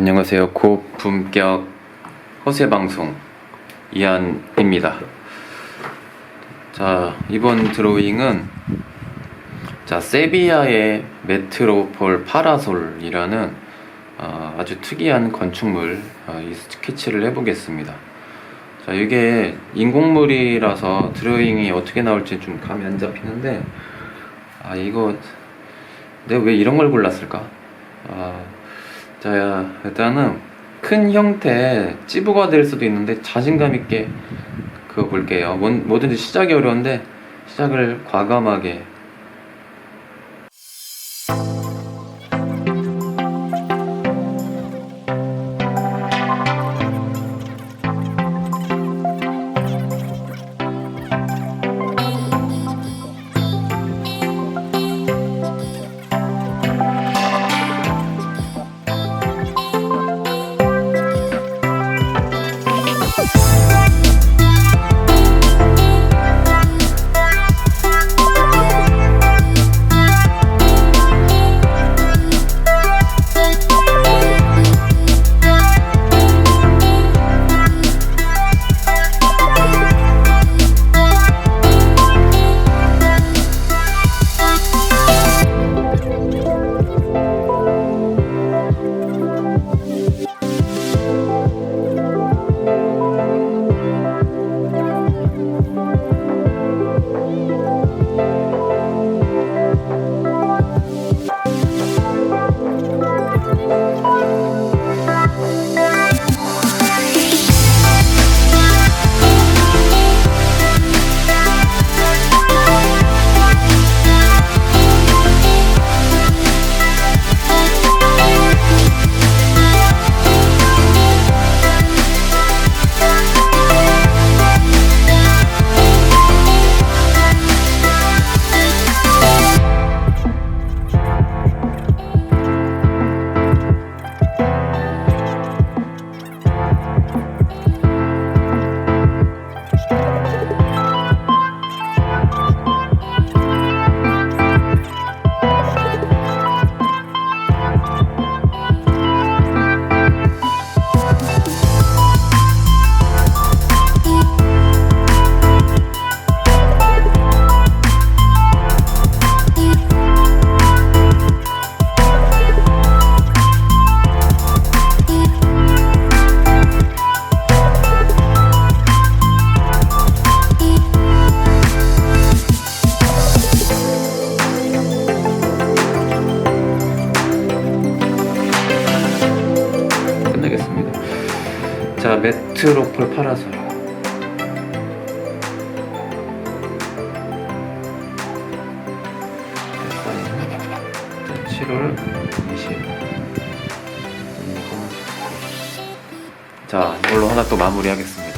안녕하세요. 고품격 허세 방송 이한입니다. 자, 이번 드로잉은 자, 세비야의 메트로폴 파라솔이라는 아, 아주 특이한 건축물 아, 이 스케치를 해보겠습니다. 자, 이게 인공물이라서 드로잉이 어떻게 나올지 좀 감이 안 잡히는데 아, 이거 내가 왜 이런 걸 골랐을까? 아, 자, 일단은 큰 형태 찌부가 될 수도 있는데 자신감 있게 그거 볼게요. 뭔, 뭐든지 시작이 어려운데 시작을 과감하게 메트로폴 파라솔. 자, 7월 20. 자, 이걸로 하나 또 마무리하겠습니다.